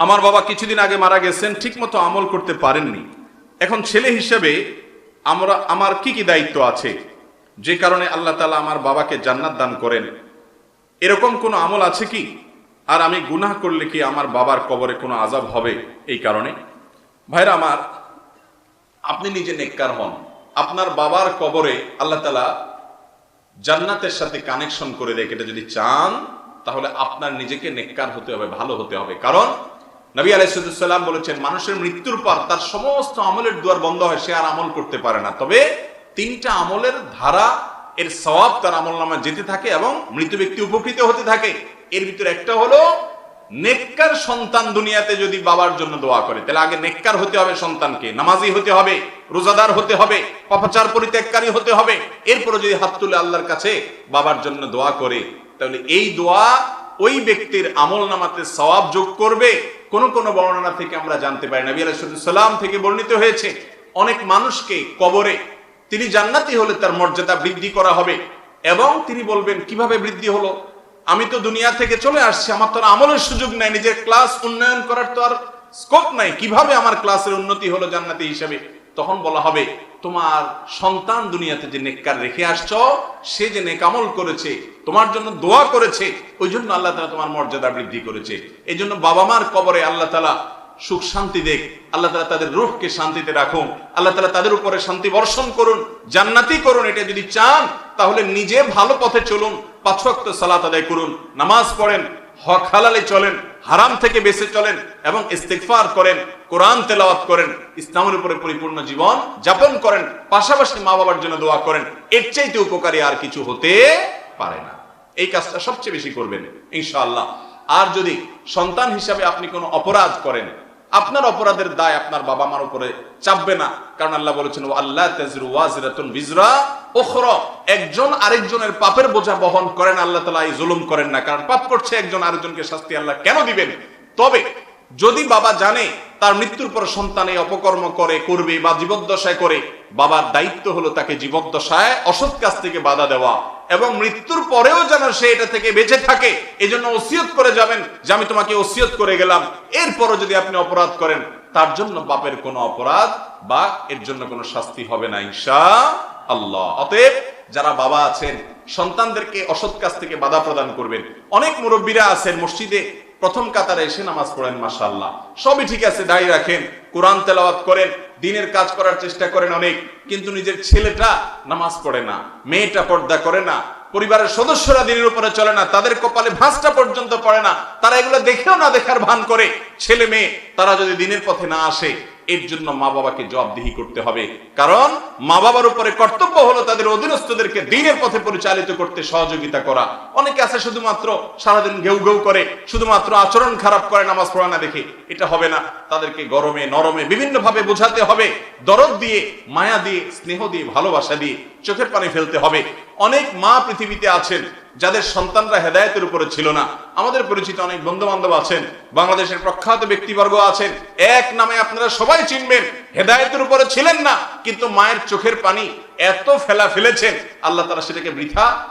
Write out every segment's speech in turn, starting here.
আমার বাবা কিছুদিন আগে মারা গেছেন, ঠিকমতো আমল করতে পারেননি। এখন ছেলে হিসেবে আমরা, আমার কি কি দায়িত্ব আছে? যে কারণে আল্লাহ তালা আমার বাবাকে জান্নাত দান করেন। এরকম কোনো আমল আছে কি? আর আমি গুনাহ করলে কি আমার বাবার কবরে কোনো আজাব হবে এই কারণে? ভাইরা আমার, আপনি নিজে নেককার হন। আপনার বাবার কবরে আল্লাহ তালা জান্নাতের সাথে কানেকশন করে দেয়। এটা যদি চান, তাহলে আপনার নিজেকে নেককার হতে হবে, ভালো হতে হবে। কারণ নবী আলাইসাল্লাম বলেছেন, মানুষের মৃত্যুর পর তার সমস্ত আমলের দুয়ার বন্ধ হয়, সে আর আমল করতে পারে না। তবে তিনটা আমলের ধারা, এর সওয়াব তার আমল নামা যেতে থাকে এবং মৃত ব্যক্তি উপকৃত হতে থাকে। এর ভিতরে একটা হলো, নেককার সন্তান দুনিয়াতে যদি বাবার জন্য দোয়া করে, তাহলে আগে নেককার হতে হবে সন্তানকে, নামাজি হতে হবে, রোজাদার হতে হবে, পাপাচার পরিত্যাগকারী হতে হবে। এরপরে যদি হাত তুলে আল্লাহর কাছে বাবার জন্য দোয়া করে, তাহলে এই দোয়া ওই ব্যক্তির আমল নামাতে সওয়াব যোগ করবে। কোন কোন বর্ণনা থেকে আমরা জানতে পারি। নবী সালাম থেকে বর্ণিত হয়েছে, অনেক মানুষকে কবরে তিনি জান্নাতি হলে তার মর্যাদা বৃদ্ধি করা হবে এবং তিনি বলবেন, কীভাবে বৃদ্ধি হলো? আমি তো দুনিয়া থেকে চলে আসছি, আমার তো আমলের সুযোগ নাই, নিজের ক্লাস উন্নয়ন করার তো আর স্কোপ নাই। কীভাবে আমার ক্লাসের উন্নতি হলো জান্নাতি হিসাবে? তখন বলা হবে, তোমার সন্তান দুনিয়াতে যে নেককার রেখে আসছ, সে যে নেকামল করেছে, তোমার জন্য দোয়া করেছে, ওই জন্য আল্লাহ তালা তোমার মর্যাদা বৃদ্ধি করেছে। এই জন্য বাবা মার কবরে আল্লাহ তালা সুখ শান্তি দেখ, আল্লাহ তালা তাদের রুহকে শান্তিতে রাখুন, আল্লাহ তালা তাদের উপরে শান্তি বর্ষণ করুন, জান্নাতি করুন, এটা যদি চান, তাহলে নিজে ভালো পথে চলুন, পাঁচ সালাত আদায় করুন, নামাজ পড়েন, হক হালালে চলেন হারাম থেকে বেঁচে চলেন এবং ইস্তেকফার করেন, কোরআন তেলাওয়াত করেন, ইসলামের উপরে পরিপূর্ণ জীবন যাপন করেন, পাশাপাশি মা বাবার জন্য দোয়া করেন, এর চাইতে উপকারী আর কিছু হতে পারে না। এই কাজটা সবচেয়ে বেশি করবেন, ইনশাআল্লাহ। আর যদি সন্তান হিসাবে আপনি কোনো অপরাধ করেন আপনার অপরাধের দায় আপনার বাবা মার উপরে চাপবে না। কারণ আল্লাহ বলেছেন ও আল্লাহ তাজরু ওয়াজিরাতুন বিজরা একজন আরেকজনের পাপের বোঝা বহন করেন, আল্লাহ তাআলা এই জুলুম করেন না। কারণ পাপ করছে একজন আরেকজনকে শাস্তি আল্লাহ কেন দিবেন? তবে যদি বাবা জানে তার মৃত্যুর পর সন্তান এই অপকর্ম করে, করবে বা জীবদ্দশায় করে, বাবার দায়িত্ব হলো তাকে জীবদ্দশায় অসৎ কাজ থেকে বাধা দেওয়া। এবং মৃত্যুর পরেও যেন সে এটা থেকে বেঁচে থাকে এই জন্য ওসিয়ত করে যাবেন যে আমি তোমাকে ওসিয়ত করে গেলাম। এরপরও যদি আপনি অপরাধ করেন, তার জন্য বাপের কোনো অপরাধ বা এর জন্য কোনো শাস্তি হবে না ঈশা আল্লাহ অতএব যারা বাবা আছেন, সন্তানদেরকে অসৎ কাজ থেকে বাধা প্রদান করবেন। অনেক মুরব্বীরা আছেন মসজিদে, প্রথম কাতারে এসে নামাজ পড়েন, মাশাআল্লাহ। সবই ঠিক আছে, দাঁড়িয়ে রাখেন, কোরআন তেলাওয়াত করেন দিনের কাজ করার চেষ্টা করেন অনেক, কিন্তু নিজের ছেলেটা নামাজ পড়ে না, মেয়েটা পর্দা করে না, পরিবারের সদস্যরা দিনের উপরে চলে না, তাদের কপালে ভাঁজটা পর্যন্ত পড়ে না, তারা এগুলো দেখেও না দেখার ভান করে। ছেলে মেয়ে, তারা যদি দিনের পথে না আসে এর জন্য মা বাবাকে জবাবদিহি করতে হবে। কারণ মা বাবার উপরে কর্তব্য হলো তাদের অধীনস্থদেরকে দিনের পথে পরিচালিত করতে সহযোগিতা করা। অনেকে আছে শুধুমাত্র সারাদিন ঘেউ ঘেউ করে, শুধুমাত্র আচরণ খারাপ করে নামাজ পড়া না দেখে। এটা হবে না। তাদেরকে গরমে, নরমে বিভিন্ন ভাবে বোঝাতে হবে। দরদ দিয়ে, মায়া দিয়ে, স্নেহ দিয়ে, ভালোবাসা দিয়ে চোখের পানি ফেলতে হবে। অনেক মা পৃথিবীতে আছেন যাদের সন্তানরা হেদায়তের উপরে ছিল না। আমাদের পরিচিত অনেক বন্ধু বান্ধব আছেন, বাংলাদেশের প্রখ্যাত ব্যক্তিবর্গ আছেন। এক নামে আপনারা সবাই চিনবেন, হেদায়তের উপরে ছিলেন না, কিন্তু মায়ের চোখের পানি এত ফেলা ফেলেছেন, আল্লাহ তারা সেটাকে বৃথা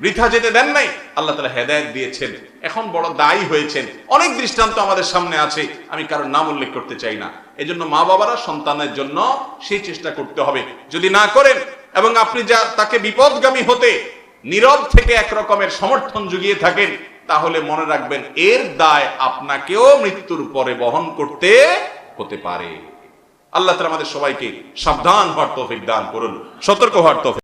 বৃথা যেতে দেন নাই, আল্লাহ তালা হেদায়ত দিয়েছেন। এখন বড় দায়ী হয়েছেন। অনেক দৃষ্টান্ত আমাদের সামনে আছে, আমি কারোর নাম উল্লেখ করতে চাই না। এজন্য মা বাবারা সন্তানের জন্য সেই চেষ্টা করতে হবে। যদি না করেন এবং আপনি যা, তাকে বিপদগামী হতে নীরব থেকে এক রকমের সমর্থন জুগিয়ে থাকেন, তাহলে মনে রাখবেন এর দায় আপনাকেও মৃত্যুর পরে বহন করতে হতে পারে। আল্লাহ তালা আমাদের সবাইকে সাবধান হওয়ার তৌফিক দান করুন, সতর্ক হওয়ার তৌফিক